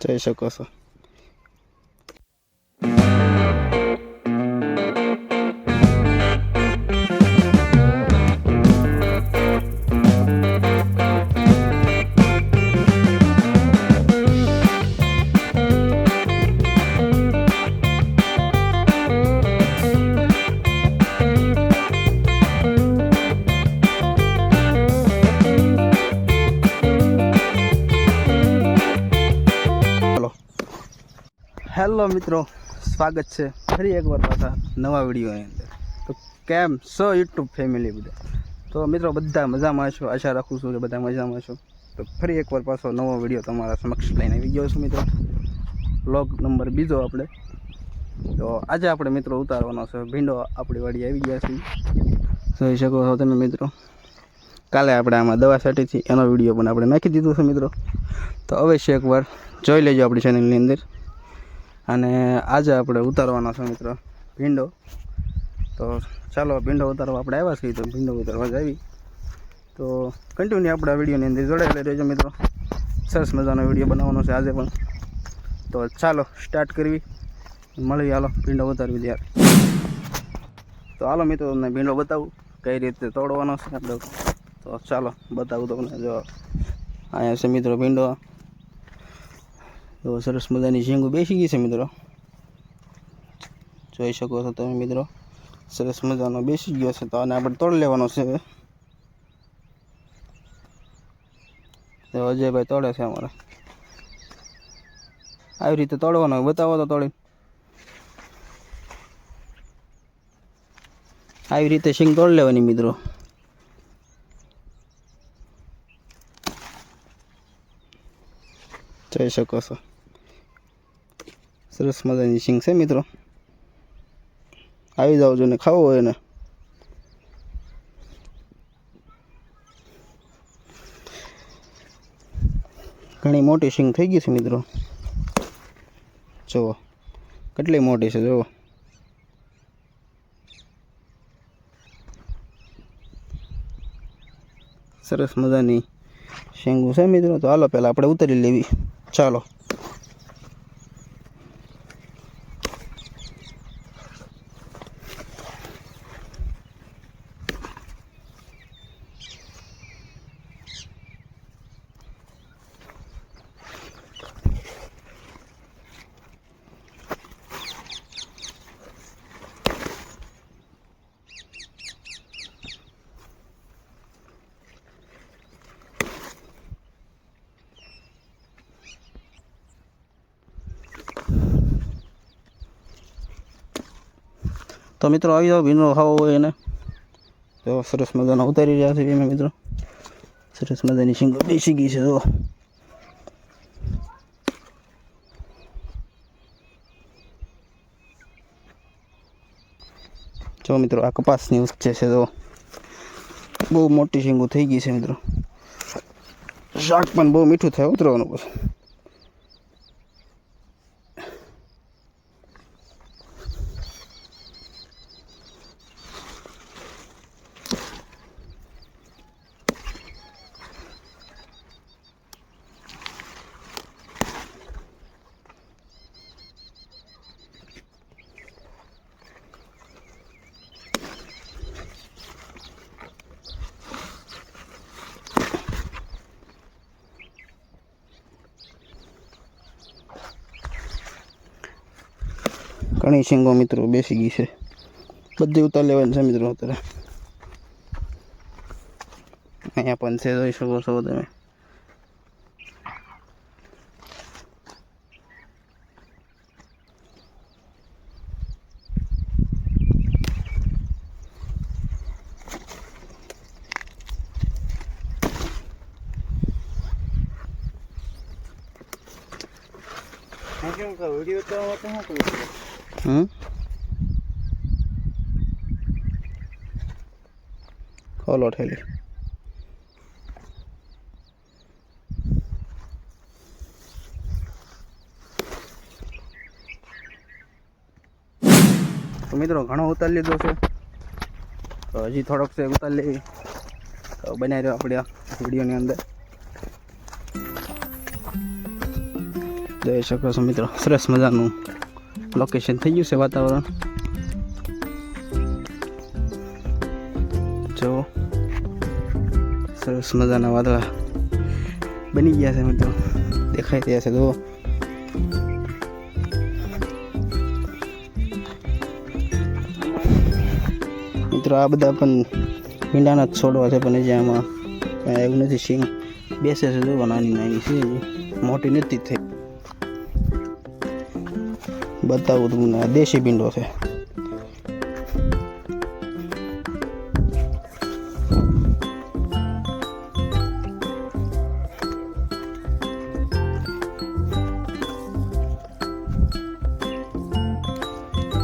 જઈ શકો છો હેલો મિત્રો, સ્વાગત છે ફરી એકવાર પાછા નવા વિડીયોની અંદર. તો કેમ સો યુટ્યુબ ફેમિલી બધા? તો મિત્રો, બધા મજામાં છો આશા રાખું છું કે બધા મજામાં છો તો ફરી એકવાર પાછો નવો વીડિયો તમારા સમક્ષ લઈને આવી ગયો છું મિત્રો. બ્લોગ નંબર બીજો આપણે. તો આજે આપણે મિત્રો ઉતારવાનો છે. ભીંડો આપણી વાડી આવી ગયા છીએ. જોઈ શકો છો તમે મિત્રો. કાલે આપણે આમાં દવા છાંટી એનો વીડિયો પણ આપણે નાખી દીધો છે મિત્રો. તો અવશ્ય એકવાર જોઈ લેજો આપણી ચેનલની અંદર. અને આજે આપણે ઉતારવાના છે મિત્રો ભીંડો. તો ચાલો ભીંડો ઉતારવા આપણે આવ્યા છીએ તો ભીંડો ઉતારવા જ આવી તો કન્ટિન્યુ આપણે આ વિડીયોની અંદર જોડાયેલા રહેજો મિત્રો. સરસ મજાનો વીડિયો બનાવવાનો છે આજે પણ. તો ચાલો સ્ટાર્ટ કરવી. મળી હાલો ભીંડો ઉતારવી ત્યારે. તો હાલો મિત્રો, તમને ભીંડો બતાવું. કઈ રીતે તોડવાનો છે આપણે. તો ચાલો બતાવું તમને જો. અહીંયા છે મિત્રો ભીંડો. તો સરસ મજાની ઝીંગું બેસી ગઈ છે મિત્રો. જોઈ શકો છો તમે મિત્રો. સરસ મજાનો બેસી ગયો છે તો આને આપણે તોડી લેવાનો છે હવે. અજયભાઈ તોડે છે અમારે. આવી રીતે તોડવાનો બતાવો તો તોડી આવી રીતે સિંગ તોડી લેવાની મિત્રો. જોઈ શકો છો. સરસ મજાની સિંગ છે મિત્રો. આવી જાવ જો ને ખાવો હોય ને. ઘણી મોટી સિંગ થઈ ગઈ છે મિત્રો. જુઓ, કેટલી મોટી છે, જુઓ. સરસ મજાની શેંગું છે મિત્રો. તો હાલો, પહેલાં આપણે ઉતારી લેવી. ચાલો. મિત્રો આવી જાઓ, ભીનો ખાવો હોય એને. તો સરસ મજાનો ઉતારી રહ્યા છે અમે મિત્રો. સરસ મજાની શીંગો બેસી ગઈ છે જો જો મિત્રો, આ કપાસની ઉચ્ચે છે જો બહુ મોટી શીંગો થઈ ગઈ છે, મિત્રો. શાક પણ બહુ મીઠું થાય, ઉતરવાનું પછી. ઘણી શીંગો મિત્રો બેસી ગઈ છે. બધી ઉતાર લેવાની છે મિત્રો અત્યારે. અહીંયા પણ છે, જોઈ શકો છો તમે. શું કરું? હમ? ખોલો ઠેલી. તો મિત્રો, ઘણો ઉતારી લીધો છે. તો હજી થોડોક છે ઉતારી લેવી બનાવી રહ્યો આપણે વિડીયોની અંદર. જઈ શકો છો મિત્રો, સરસ મજાનું લોકેશન થઈ ગયું છે વાતાવરણ જો સરસ મજાના વાદળા બની ગયા છે મિત્રો દેખાઈ રહ્યા છે જુઓ મિત્રો આ બધા પણ મીંડાના જ છોડવા છે પણ જે આમાં એવું નથી સિંગ બેસે છે જોવા નાની નાની છે મોટી નથી થઈ બતાવું તમને. દેશી ભીંડો છે.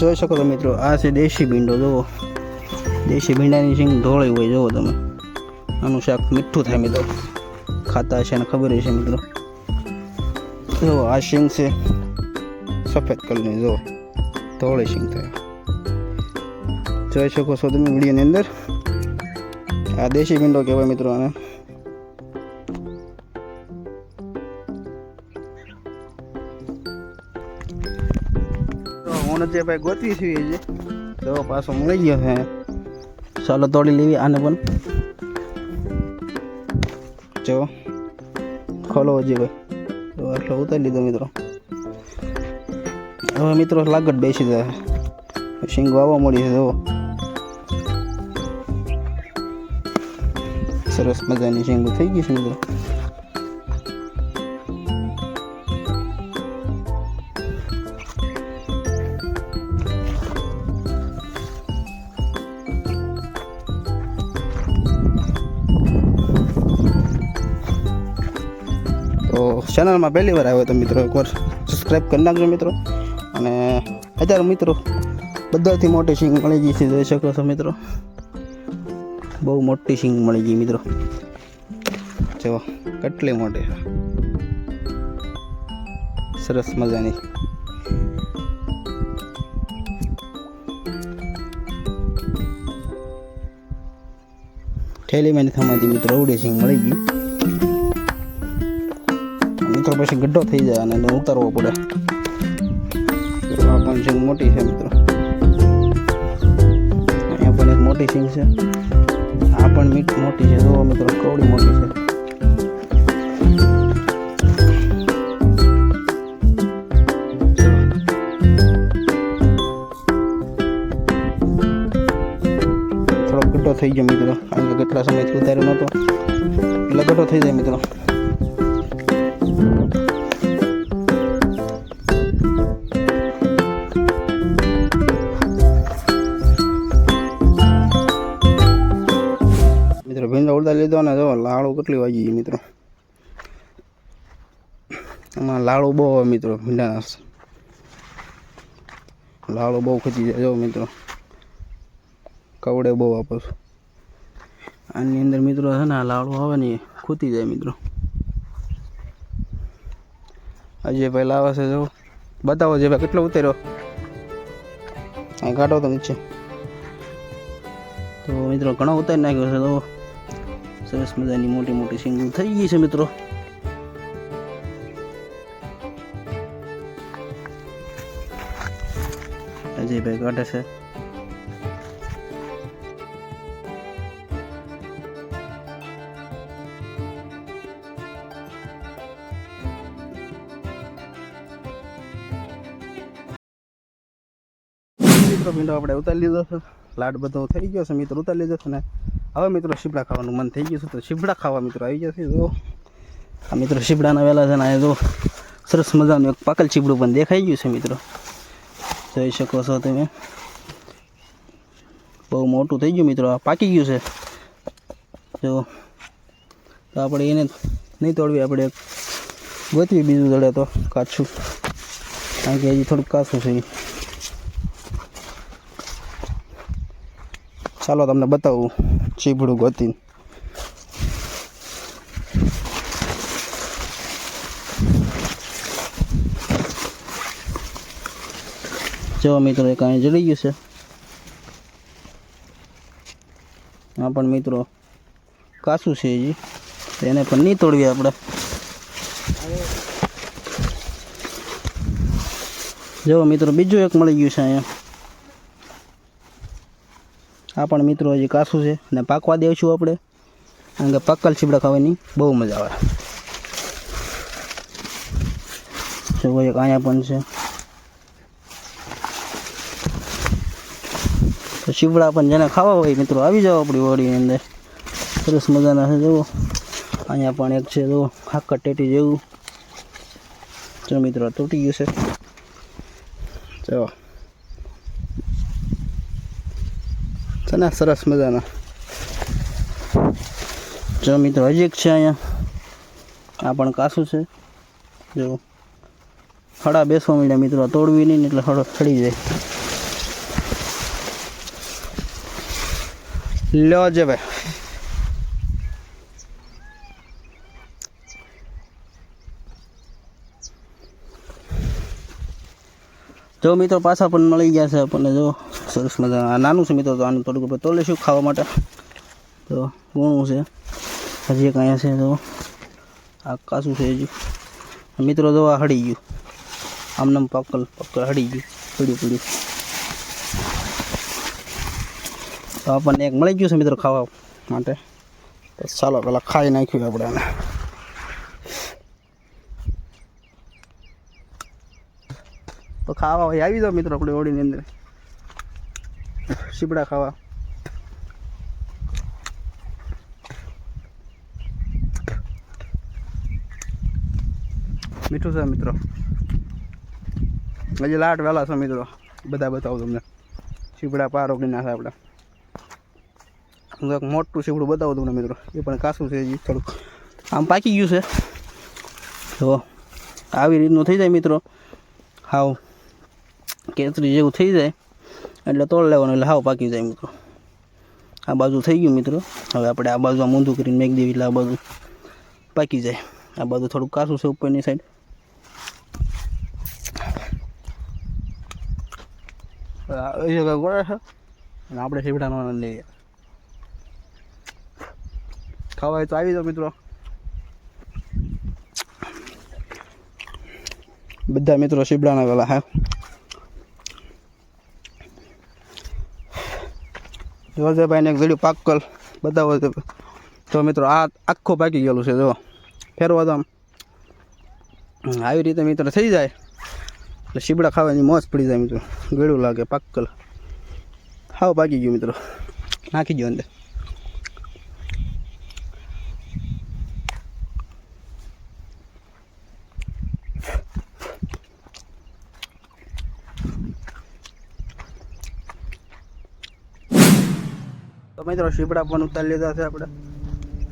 જોઈ શકો છો મિત્રો, આ છે દેશી ભીંડો, જુઓ. દેશી ભીંડાની સિંગ ધોળી હોય, જુઓ તમે. આનું શાક મીઠું થાય મિત્રો. ખાતા હશે અને ખબર હશે મિત્રો. જો આ સિંગ છે. સફેદ કલરની જો ધોળી સિંગ થાય. જોઈ શકો છો તમે વિડીયોની અંદર. આ દેશી ભીંડો કહેવાય મિત્રો આને. જે ભાઈ ગોતવી છે છે તો પાછો મળી ગયો છે. ચાલો તોડી લેવી આને પણ. જો, ખોલો હજી ભાઈ. તો આટલો ઉતારી લીધો મિત્રો. હવે મિત્રો લાગટ બેસી જાય. શીંગ વાવવા મળી છે, જુઓ. સરસ મજાની શીંગો થઈ ગઈ છે, મિત્રો. ચેનલમાં પહેલી વાર આવ્યો તો મિત્રો, એકવાર સબસ્ક્રાઈબ કરી નાખજો, મિત્રો. અને અત્યારે મિત્રો, બધાથી મોટી સિંગ મળી ગઈ છે, જોઈ શકો છો મિત્રો. બહુ મોટી સિંગ મળી ગઈ મિત્રો. જો, કેટલી મોટી સરસ મજાની. થેલીમાં થમાતી મિત્રો અવડી સિંગ મળી ગઈ. મિત્રો પછી ગઢો થઈ જાય અને ઉતારવો પડે. આમાં પણ સિંગ મોટી છે મિત્રો. અહીંયા પણ એક મોટી સિંગ છે. આ પણ મીઠ મોટી છે. જુઓ મિત્રો, કવડી મોટી છે. થોડો ઘટો થઈ ગયો મિત્રો. કારણ કે કેટલા સમયથી ઉતાર્યો નહોતો. એટલે ઘટો થઈ જાય મિત્રો. કેટલી વાગી ગઈ મિત્રો? આમાં લાડો બહુ આવે મિત્રો, ભીંડાના. લાડો બહુ ખચી જાય. જો મિત્રો, કવડે બહુ આપો આની અંદર મિત્રો છે ને આ લાડો આવે ને ખૂતી જાય મિત્રો. અજય ભાઈ લાવે છે, જો. બતાવો જે ભાઈ, કેટલો ઉતાર્યો? અહીં કાઢો તો નીચે. તો મિત્રો, ઘણો ઉતારી નાખ્યો છે તો સરસ મજાની મોટી મોટી સિંગું થઈ ગઈ છે મિત્રો. અજયભાઈ કાઢે છે. મિત્રો ભીંડો આપણે ઉતારી લીધો છે. લાડ બધો થઈ ગયો છે, મિત્રો, ઉતારી લીધો છે ને? હવે મિત્રો શીપડા ખાવાનું મન થઈ ગયું છે, તો શીપડા ખાવા મિત્રો આવી જશે. જો આ મિત્રો શીપડાના વેલા છે ને આ જો સરસ મજાનું એક પાકલ શીપડું પણ દેખાઈ ગયું છે મિત્રો. જોઈ શકો છો તમે. બહુ મોટું થઈ ગયું મિત્રો, આ પાકી ગયું છે. જો તો આપણે એને નહીં તોડવી, આપણે ગોતવી બીજું દડે તો કાચું. કારણ કે હજી થોડુંક કાચું છે ચાલો તમને બતાવું ચીભડું ગોતીને. જો મિત્રો, એક અહીં જડી ગયું છે. આ પણ મિત્રો કાચું છે હજી. એને પણ નહીં તોડવી આપણે. જો મિત્રો, બીજું એક મળી ગયું છે અહીંયા. આ પણ મિત્રો હજી કાસું છે અને પાકવા દઈશું આપણે. કારણ કે પાકલ ચીબડા ખાવાની બહુ મજા આવે. જો એક અહીંયા પણ છે. તો ચીબડા પણ જેને ખાવા હોય મિત્રો, આવી જાઓ આપણી વાડીની અંદર. સરસ મજાના છે, જુઓ. અહીંયા પણ એક છે, જુઓ. હાકર ટેટી જેવું. જો મિત્રો, તૂટી ગયું છે. જો છે ને સરસ મજાના. જો મિત્રો, હજી એક છે અહીંયા. આ પણ કાસું છે. જો. હળા બેસવા મળ્યા મિત્રો તોડવી નહીં એટલે હળો ચડી જાય. લો જે ભાઈ. જો મિત્રો, પાછા પણ મળી ગયા છે આપણને, જો. સરસ મજા આ નાનું છે મિત્રો, તો આનું થોડુંક આપણે તોલીશું ખાવા માટે? તો ગુણું છે. હજી એક અહીંયા છે તો આ કાચું છે હજી. મિત્રો, જો આ હળી ગયું. આમને પકલ પકલ હળી ગયું. પડ્યું પડ્યું તો આપણને એક મળી ગયું છે મિત્રો ખાવા માટે. તો ચાલો, પહેલાં ખાઈ નાખ્યું આપણે આને. તો ખાવા હોય, આવી જાઓ મિત્રો, આપણે ઓળીની અંદર. શીપડા ખાવા. મીઠું છે મિત્રો. હજી લાટ વહેલા છે મિત્રો. બધા બતાવું તમને. શીપડા પાર ઓગળી નાખે આપણે. એક મોટું શીપડું બતાવું તમને મિત્રો. એ પણ કાસું છે હજી થોડુંક. આમ પાકી ગયું છે. તો આવી રીતનું થઈ જાય મિત્રો. હાવ. કેસરી જેવું થઈ જાય. એટલે તોડ લેવાનું, એટલે હાવ પાકી જાય મિત્રો. આ બાજુ થઈ ગયું મિત્રો. હવે આપણે આ બાજુ ઊંધું કરીને મેક દેવી, એટલે આ બાજુ પાકી જાય. આ બાજુ થોડુંક કાસું છે ઉપરની સાઈડ એ જગ્યા ગોળે છે. અને આપણે શીપડાનો આનંદ લઈએ. ખાવાય તો આવી જાઓ મિત્રો. બધા મિત્રો શીપડાના પેલા હા. જોજેભાઈને એક જડ્યું પાકલ બતાવો તો તો મિત્રો, આ આખો પાકી ગયેલું છે, જો. ફેરવા તો આમ. આવી રીતે મિત્રો થઈ જાય. એટલે શીબડા ખાવાની મોજ પડી જાય મિત્રો. ગળું લાગે પાકલ હાવ પાકી ગયું મિત્રો. નાખી ગયો અંદર. મિત્રો શીપડા પણ ઉતારી લીધા છે આપણે.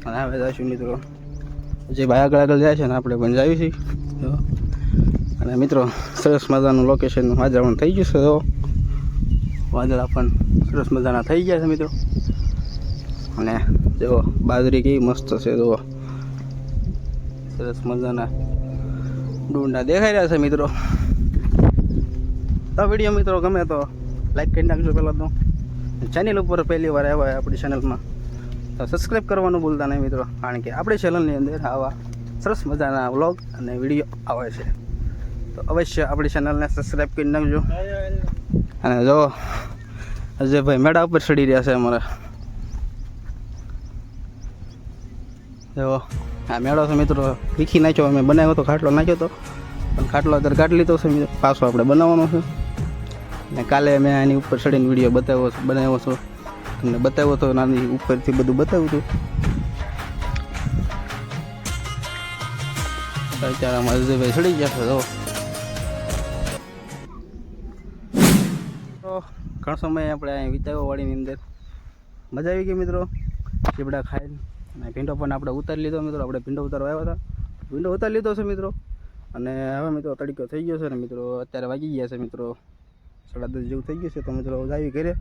અને હવે જઈશું મિત્રો. જે ભાઈ આગળ આગળ જાય છે ને આપણે પણ જઈએ અને મિત્રો, સરસ મજાનું લોકેશન વાદળા થઈ ગયું છે તો વાદળા પણ સરસ મજાના થઈ ગયા છે, મિત્રો. અને જો, બાજરી કેવી મસ્ત છે જુઓ સરસ મજાના ડુંડા દેખાઈ રહ્યા છે, મિત્રો. તો વીડિયો મિત્રો ગમે તો લાઈક કરી નાખજો પહેલાં તો. ચેનલ ઉપર પહેલી વાર આવ્યા આપણી ચેનલમાં તો સબસ્ક્રાઈબ કરવાનું ભૂલતા નહીં મિત્રો, કારણ કે આપણી ચેનલની અંદર આવા સરસ મજાના વ્લોગ અને વીડિયો આવે છે. તો અવશ્ય આપણી ચેનલને સબસ્ક્રાઈબ કરી નાખજો. અને જો, અજયભાઈ મેળા ઉપર ચડી રહ્યા છે અમારા. જો, આ મેળો છે મિત્રો, વીખી નાખ્યો, અમે બનાવ્યો હતો, ખાટલો નાખ્યો હતો. પણ ખાટલો અત્યારે કાઢી લીધો છે પાછો આપણે બનાવવાનો છે. અને કાલે મેં એની ઉપર ચડીને વીડિયો બતાવ્યો બનાવ્યો છો. અને બતાવ્યો હતો નાની ઉપરથી બધું બતાવ્યું હતું તો અત્યારે અજયભાઈ ચડી ગયા છે તો ઘણો સમય આપણે અહીં વિતાવ્યો વાડીની અંદર. મજા આવી ગઈ મિત્રો? ચીપડા ખાઈને. અને ભીંડો પણ આપણે ઉતારી લીધો મિત્રો. આપણે ભીંડો ઉતારવા આવ્યા હતા. ભીંડો ઉતારી લીધો છે મિત્રો. અને હવે મિત્રો તડકો થઈ ગયો છે ને મિત્રો, અત્યારે વાગી ગયા છે મિત્રો. સાડા દસ જેવું થઈ ગયું છે, તો મિત્રો આવી ઘરે.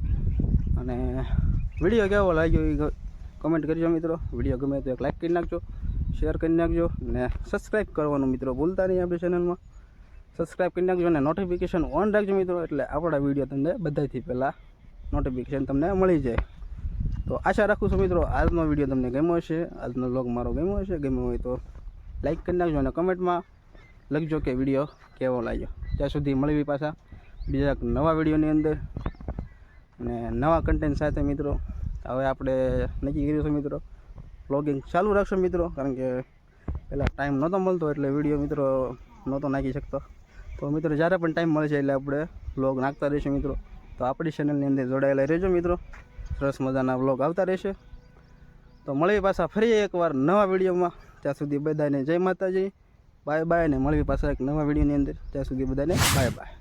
અને વીડિયો કેવો લાગ્યો એ કમેન્ટ કરજો મિત્રો. વીડિયો ગમે તો એક લાઈક કરી નાખજો શેર કરી નાખજો ને સબસ્ક્રાઈબ કરવાનું મિત્રો ભૂલતા નહીં આપણી ચેનલમાં સબસ્ક્રાઈબ કરી નાખજો અને નોટિફિકેશન ઓન રાખજો મિત્રો, એટલે આપણા વીડિયો તમને બધાથી પહેલાં નોટિફિકેશન તમને મળી જાય. તો આશા રાખું છું મિત્રો, આજનો વીડિયો તમને ગમ્યો હશે, આજનો બ્લોગ મારો ગમ્યો હશે, ગમ્યો હોય તો લાઈક કરી નાખજો અને કમેન્ટમાં લખજો કે વીડિયો કેવો લાગ્યો. ત્યાં સુધી મળવી પાછા. બીજા એક નવા વિડીયોની અંદર. અને નવા કન્ટેન્ટ સાથે મિત્રો, હવે આપણે નક્કી કર્યું છે મિત્રો બ્લોગિંગ ચાલુ રાખશો મિત્રો, કારણ કે પહેલાં ટાઈમ નહોતો મળતો એટલે વીડિયો મિત્રો નહોતો નાખી શકતો. તો મિત્રો જ્યારે પણ ટાઈમ મળે છે એટલે આપણે બ્લોગ નાખતા રહીશું મિત્રો. તો આપણી ચેનલની અંદર જોડાયેલા રહેજો મિત્રો. સરસ મજાના બ્લોગ આવતા રહેશે. તો મળીએ પાછા ફરી એકવાર નવા વિડીયોમાં. ત્યાં સુધી બધાને જય માતાજી. બાય બાય અને મળવી પાછા એક નવા વિડીયોની અંદર. ત્યાં સુધી બધાને બાય બાય